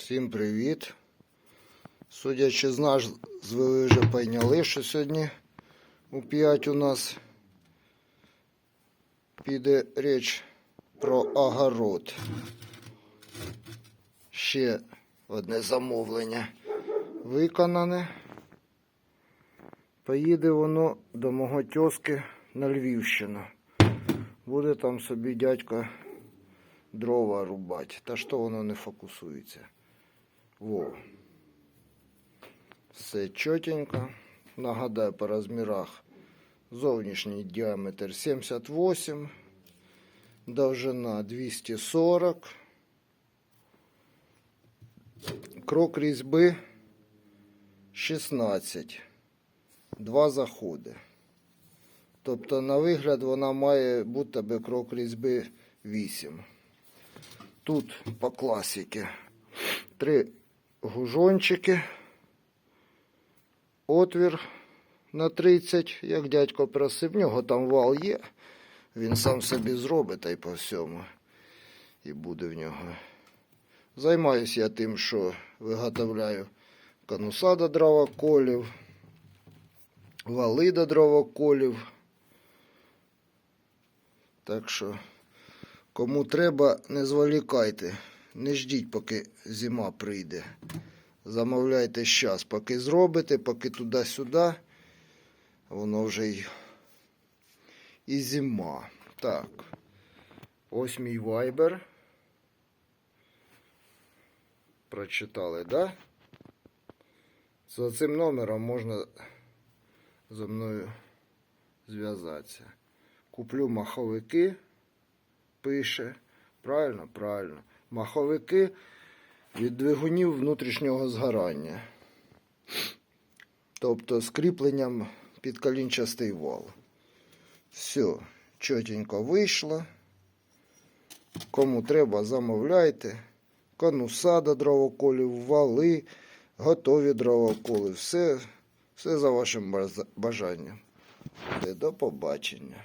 Всім привіт. Судячи з назв, ви вже пойняли, що сьогодні у 5 у нас піде річ про огород. Ще одне замовлення виконане. Поїде воно до мого тьоски на Львівщину. Буде там собі дядько дрова рубати. Та що воно не фокусується. Во. Все чотенько. Нагадаю по розмірах. Зовнішній діаметр 78, довжина 240, крок різьби 16, два заходи. Тобто, на вигляд, вона має бути би крок різьби 8. Тут по класіки три гужончики, отвір на 30, як дядько просив. В нього там вал є. Він сам собі зробить та й по всьому. І буде в нього. Займаюся я тим, що виготовляю конуса до дровоколів, вали до дровоколів. Так що, кому треба, не зволікайте. Не ждіть, поки зима прийде. Замовляйте зараз, поки зробите, поки туди-сюди. Воно вже й і зима. Так. Ось мій вайбер. Прочитали, да? За цим номером можна зі мною зв'язатися. Куплю маховики, пише. Правильно, правильно. Маховики від двигунів внутрішнього згорання. Тобто з кріпленням під колінчастий вал. Все, чотенько вийшло. Кому треба, замовляйте. Конуса до дровоколів, вали, готові дровоколи. Все, все за вашим бажа- бажанням. До побачення.